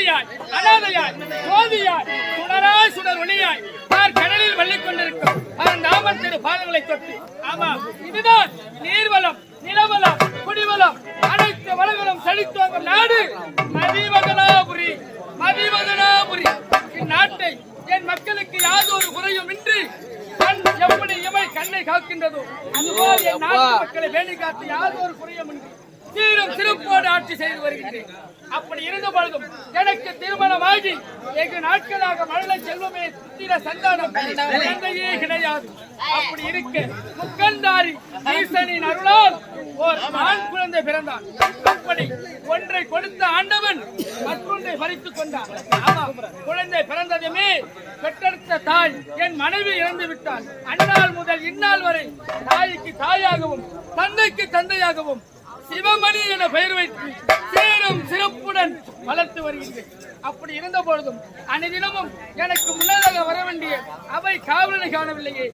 ஆதியாய் அனாதையாய் ஜோதியாய் சுடராய் சுடர் ஒளியாய் பார் கடலில் வள்ளிக் கொண்டிருக்கும் அதன் திரு பாதங்களை தொட்டு. ஆமா. இதுதான் நீர்வளம் நிலவளம் குடிவளம் அனைத்து வளங்களும் செழித்தோங்கும் நாடு. மதிவதனாபுரி மதிவதனாபுரி இந்நாட்டை என் மக்களுக்கு யாதொரு குறையும் இன்றி கண் எப்படி இமை கண்ணை காக்கின்றதோ. அதுபோல் என் நாட்டு மக்களை வேலி காத்து யாதொரு குறையும் இன்றி. சீரும் சிறப்போடு ஆட்சி செய்து வருகின்றேன். அப்படி இருந்த பொழுதும் எனக்கு திருமணமாகி வெகு நாட்களாக மழலை செல்வமே தீர சந்தானம் குழந்தையே கிடையாது. அப்படி இருக்க முக்கந்தாரி ஈசனின் அருளால் ஓர் ஆண் குழந்தை பிறந்தான். அப்படி ஒன்றை கொடுத்த ஆண்டவன் மற்றொன்றை பறித்துக் கொண்டான். ஆமா குழந்தை பிறந்ததுமே பெற்றெடுத்த தாய் என் மனைவி இறந்து விட்டாள். அந்நாள் முதல் இந்நாள் வரை தாய்க்கு தாயாகவும் தந்தைக்கு தந்தையாகவும் சிவமணி என பெயர் வைத்து சேரும் சிறப்புடன் வளர்த்து வருகின்றேன் அப்படி இருந்த பொழுதும் அன்னிதினமும் எனக்கு முன்னதாக வர வேண்டிய அவை காவலனை காணவில்லையே.